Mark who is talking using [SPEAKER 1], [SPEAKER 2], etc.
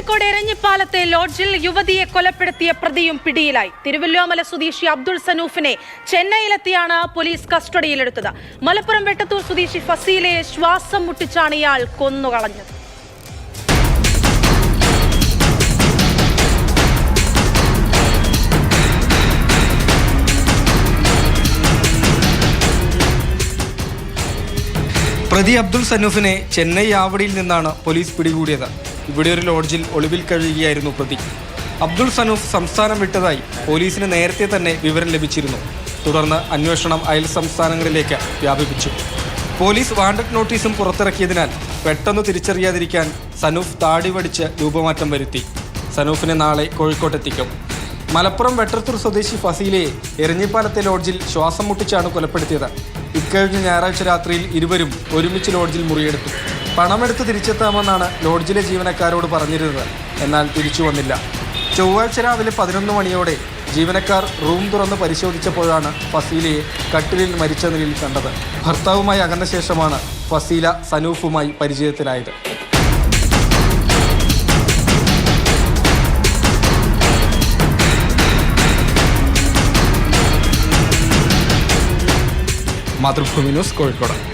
[SPEAKER 1] കോഴിക്കോട് എരഞ്ഞിപ്പാലത്തെ ലോഡ്ജിൽ യുവതിയെ കൊലപ്പെടുത്തിയ പ്രതിയും പിടിയിലായി. തിരുവല്ലോമല സ്വദേശി അബ്ദുൾ സനൂഫിനെ ചെന്നൈയിലെത്തിയാണ് പോലീസ് കസ്റ്റഡിയിലെടുത്തത്. മലപ്പുറം വെട്ടത്തൂർ സ്വദേശി ഫസീലയെ ശ്വാസം മുട്ടിച്ചാണ് ഇയാൾ കൊന്നുകളഞ്ഞത്.
[SPEAKER 2] പ്രതി അബ്ദുൾ സനൂഫിനെ ചെന്നൈ ആവടിയിൽ നിന്നാണ് പോലീസ് പിടികൂടിയത്. ഇവിടെ ഒരു ലോഡ്ജിൽ ഒളിവിൽ കഴിയുകയായിരുന്നു പ്രതി. അബ്ദുൾ സനൂഫ് സംസ്ഥാനം വിട്ടതായി പോലീസിന് നേരത്തെ തന്നെ വിവരം ലഭിച്ചിരുന്നു. തുടർന്ന് അന്വേഷണം അയൽ സംസ്ഥാനങ്ങളിലേക്ക് വ്യാപിപ്പിച്ചു. പോലീസ് വാണ്ടഡ് നോട്ടീസും പുറത്തിറക്കിയതിനാൽ പെട്ടെന്ന് തിരിച്ചറിയാതിരിക്കാൻ സനൂഫ് താടി വടിച്ച് രൂപമാറ്റം വരുത്തി. സനൂഫിനെ നാളെ കോഴിക്കോട്ടെത്തിക്കും മലപ്പുറം വെട്ടത്തൂർ സ്വദേശി ഫസീലയെ എരഞ്ഞിപ്പാലത്തെ ലോഡ്ജിൽ ശ്വാസം മുട്ടിച്ചാണ് കൊലപ്പെടുത്തിയത്. ഇക്കഴിഞ്ഞ ഞായറാഴ്ച രാത്രിയിൽ ഇരുവരും ഒരുമിച്ച് ലോഡ്ജിൽ മുറിയെടുത്തു. പണമെടുത്ത് തിരിച്ചെത്താമെന്നാണ് ലോഡ്ജിലെ ജീവനക്കാരോട് പറഞ്ഞിരുന്നത്. എന്നാൽ തിരിച്ചു വന്നില്ല. ചൊവ്വാഴ്ച രാവിലെ പതിനൊന്ന് മണിയോടെ ജീവനക്കാർ റൂം തുറന്ന് പരിശോധിച്ചപ്പോഴാണ് ഫസീലയെ കട്ടിലിൽ മരിച്ച നിലയിൽ കണ്ടത്. ഭർത്താവുമായി അകന്ന ശേഷമാണ് ഫസീല സനൂഫുമായി പരിചയത്തിലായത്. മാതൃഭൂമി ന്യൂസ് കോഴിക്കോട്.